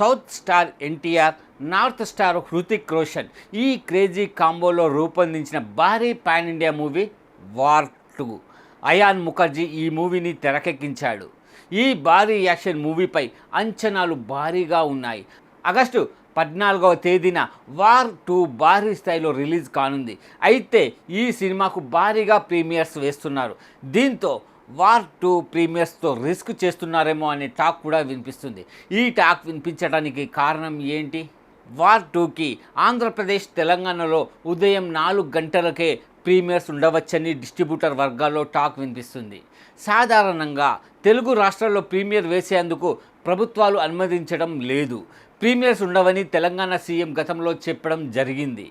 South star NTR north star Hrithik Roshan ఈ crazy కాంబోలో రూపొందించిన భారీ pan India movie war two. Ayan Mukerji ఈ మూవీని తెరకెక్కించాడు. ఈ భారీ యాక్షన్ మూవీపై అంచనాలు భారీగా ఉన్నాయి. ఆగస్టు పద్నాలుగవ తేదీన వార్ టూ భారీ స్థాయిలో రిలీజ్ కానుంది. అయితే ఈ సినిమాకు భారీగా ప్రీమియర్స్ వేస్తున్నారు. దీంతో వార్ టూ ప్రీమియర్స్తో రిస్క్ చేస్తున్నారేమో అనే టాక్ కూడా వినిపిస్తుంది. ఈ టాక్ వినిపించడానికి కారణం ఏంటి? వార్ టూకి ఆంధ్రప్రదేశ్ తెలంగాణలో ఉదయం నాలుగు గంటలకే ప్రీమియర్స్ ఉండవచ్చని డిస్ట్రిబ్యూటర్ వర్గాల్లో టాక్ వినిపిస్తుంది. సాధారణంగా తెలుగు రాష్ట్రాల్లో ప్రీమియర్ వేసేందుకు ప్రభుత్వాలు అనుమతించడం లేదు. ప్రీమియర్స్ ఉండవని తెలంగాణ సీఎం గతంలో చెప్పడం జరిగింది.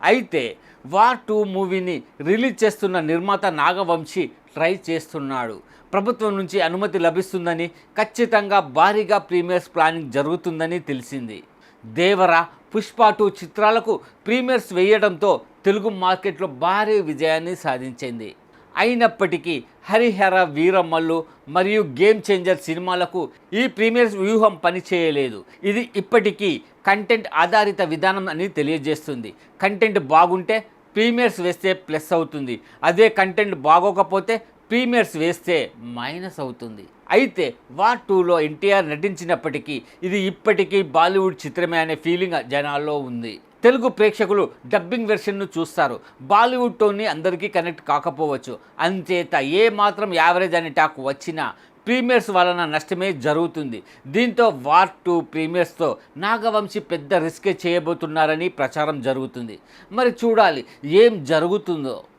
అయితే వార్ టూ మూవీని రిలీజ్ చేస్తున్న నిర్మాత నాగవంశీ ట్రై చేస్తున్నాడు. ప్రభుత్వం నుంచి అనుమతి లభిస్తుందని ఖచ్చితంగా భారీగా ప్రీమియర్స్ ప్లానింగ్ జరుగుతుందని తెలిసింది. దేవర పుష్ప టూ చిత్రాలకు ప్రీమియర్స్ వేయడంతో తెలుగు మార్కెట్లో భారీ విజయాన్ని సాధించింది. అయినప్పటికీ హరిహర వీరమల్లు మరియు గేమ్ చేంజర్ సినిమాలకు ఈ ప్రీమియర్స్ వ్యూహం పనిచేయలేదు. ఇది ఇప్పటికీ కంటెంట్ ఆధారిత విధానం అని తెలియజేస్తుంది. కంటెంట్ బాగుంటే ప్రీమియర్స్ వేస్తే ప్లస్ అవుతుంది. అదే కంటెంట్ బాగోకపోతే ప్రీమియర్స్ వేస్తే మైనస్ అవుతుంది. అయితే వార్ టూలో ఎన్టీఆర్ నటించినప్పటికీ ఇది ఇప్పటికీ బాలీవుడ్ చిత్రమే అనే ఫీలింగ్ జనాల్లో ఉంది. తెలుగు ప్రేక్షకులు డబ్బింగ్ వెర్షన్ను చూస్తారు. బాలీవుడ్తోని అందరికీ కనెక్ట్ కాకపోవచ్చు. అంచేత ఏ మాత్రం యావరేజ్ అనే టాక్ వచ్చినా ప్రీమియర్స్ వలన నష్టమే జరుగుతుంది. దీంతో వార్ టూ ప్రీమియర్స్తో నాగవంశి పెద్ద రిస్కే చేయబోతున్నారని ప్రచారం జరుగుతుంది. మరి చూడాలి ఏం జరుగుతుందో.